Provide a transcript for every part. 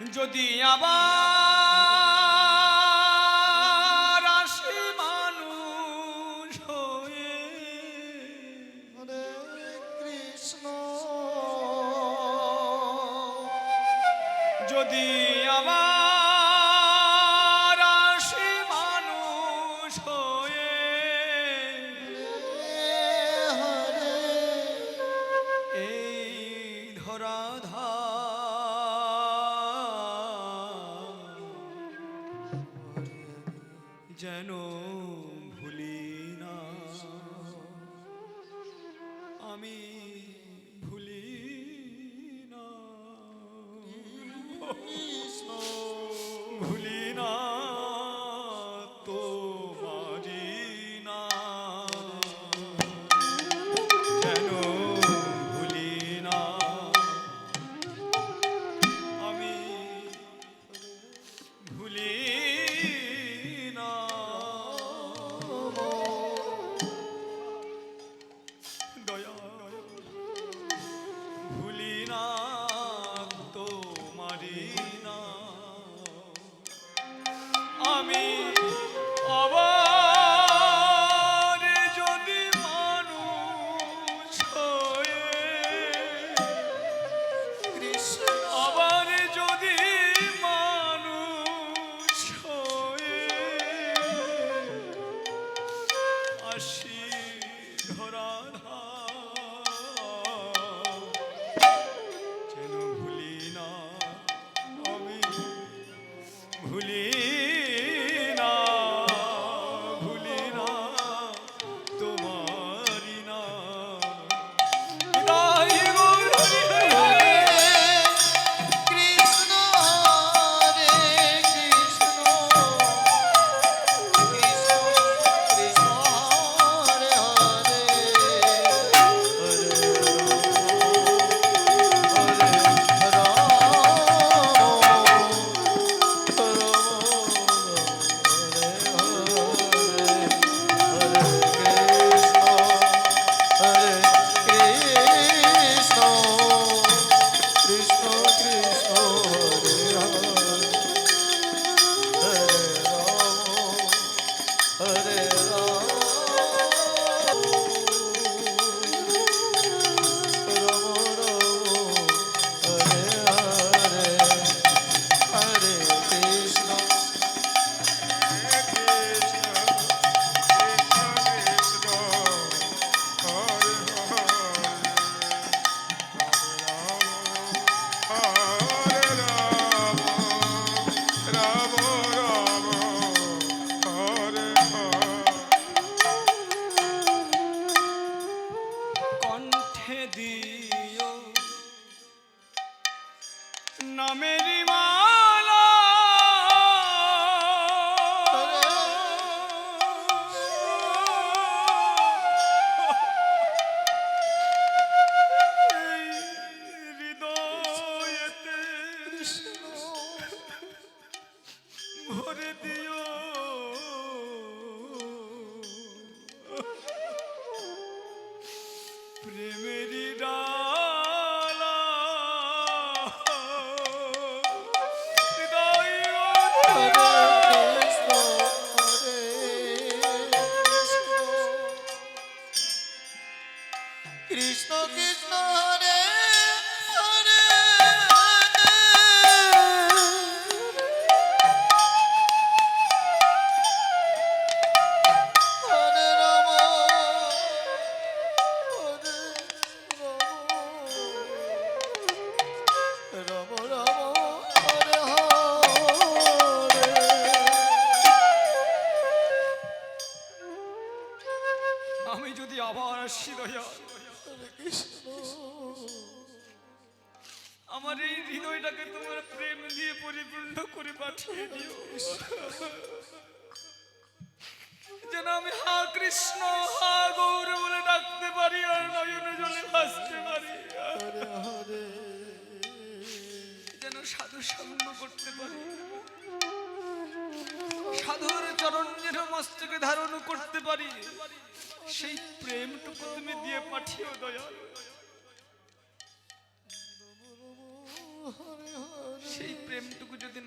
যদি আবার আসি মানুষ হয়ে। কৃষ্ণ। যদি আবার আসি মানুষ হয়ে। এই ধরাধা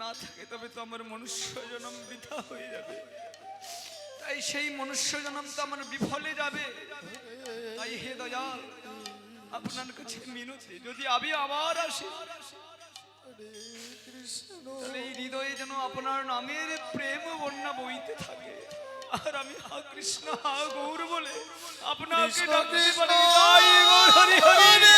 না থাকে তবে তো আমার মনুষ্য জন্ম বৃথা হয়ে যাবে। তাই সেই মনুষ্য জন্ম তো আমার বিফলে যাবে। তাই হে দয়াল আপনার কাছে মিনতি যদি আমি আবার আসি তাহলে এই হৃদয়ে যেন আপনার নামের প্রেম বন্যা বইতে থাকে। আর আমি হা কৃষ্ণ হা গৌর বলে আপনাকে ডাকতে পারি। হরি হরে।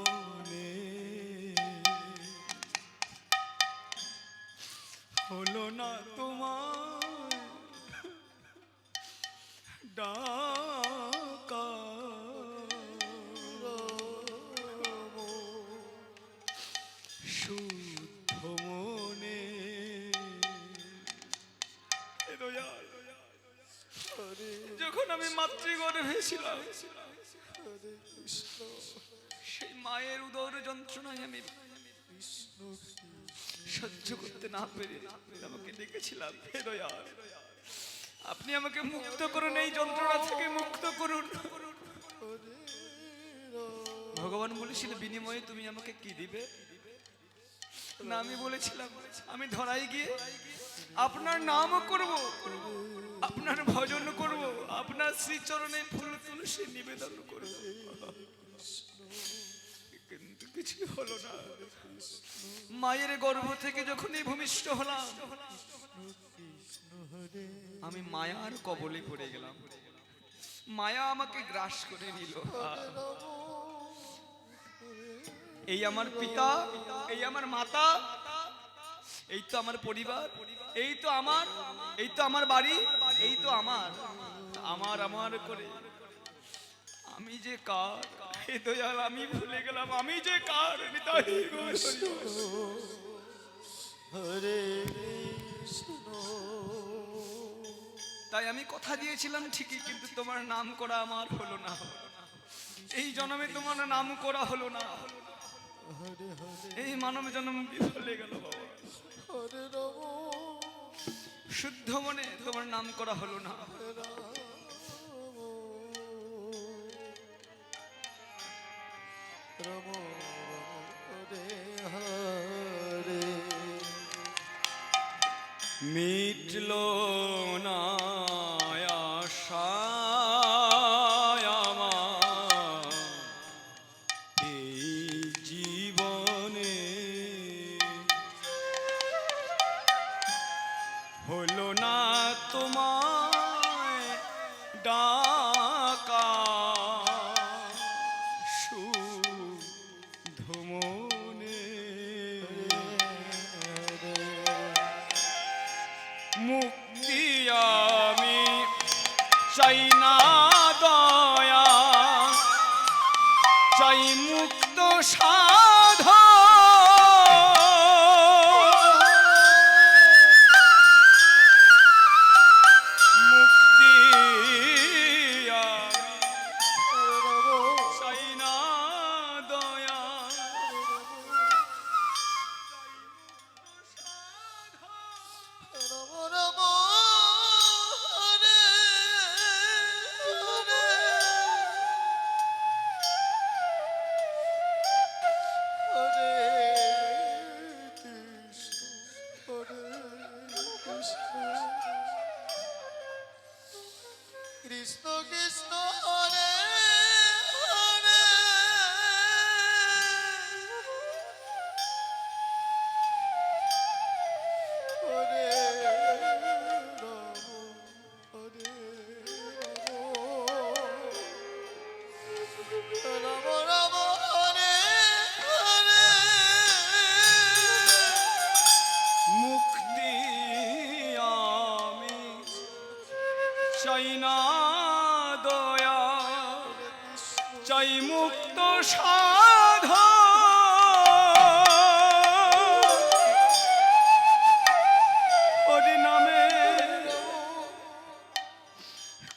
সেই মায়ের উদর যন্ত্রণায় আমি সহ্য করতে না পেরে আমাকে ডেকেছিলাম হে আপনি আমাকে মুক্ত করুন, এই যন্ত্রণা থেকে মুক্ত করুন। ভগবান বলেছিল, বিনিময়ে তুমি আমাকে কি দিবে? না, আমি বলেছিলাম, আমি ধরাই গিয়ে আপনার নামও করব, আপনার ভজন আপনার শ্রীচরণে ফুল তুলসী নিবেদন করব। কিন্তু কিছু হলো না। মায়ের গর্ভ থেকে যখনই ভূমিষ্ঠ হলাম, আমি মায়ার কবলে পড়ে গেলাম। মায়া আমাকে গ্রাস করে নিল। এই আমার পিতা, এই আমার মাতা, এই তো আমার পরিবার, এই তো আমার, এই তো আমার বাড়ি, এই তো আমার। আমার আমার করে। আমি যে কার? হে দয়াল আমি ভুলে গেলাম। আমি যে কার? নিতাই হরি তাই আমি কথা দিয়েছিলাম ঠিকই কিন্তু তোমার নাম করা আমার হলো না। এই জন্মে তোমার নাম করা হলো না। এই মানব জন্ম বিফলে গেল বাবা। শুদ্ধ মনে তোমার নাম করা হলো না। তোমায়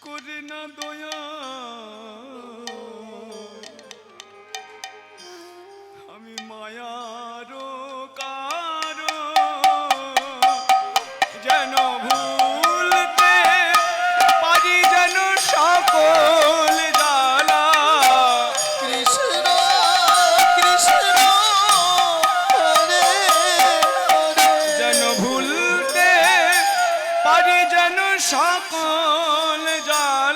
করে না দয়া পারি যেন সকল জালা।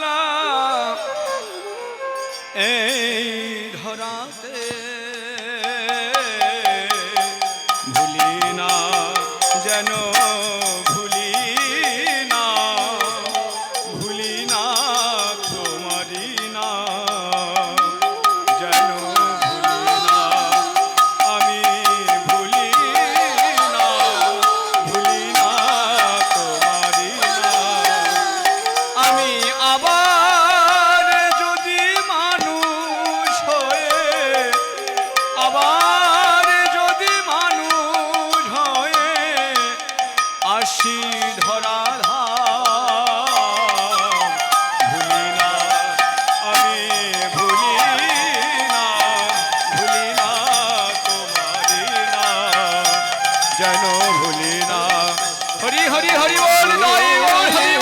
যেন ভুলি না হরি হরি হরি বল বল হরি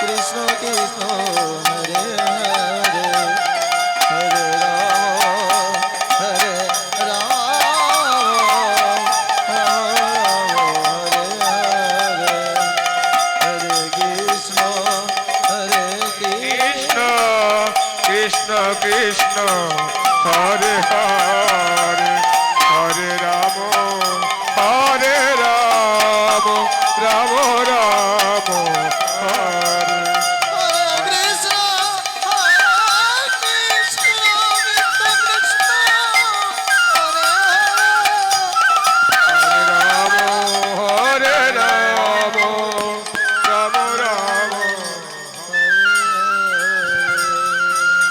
কৃষ্ণ কৃষ্ণ হরে হরে হরে রাম হরে রাম রাম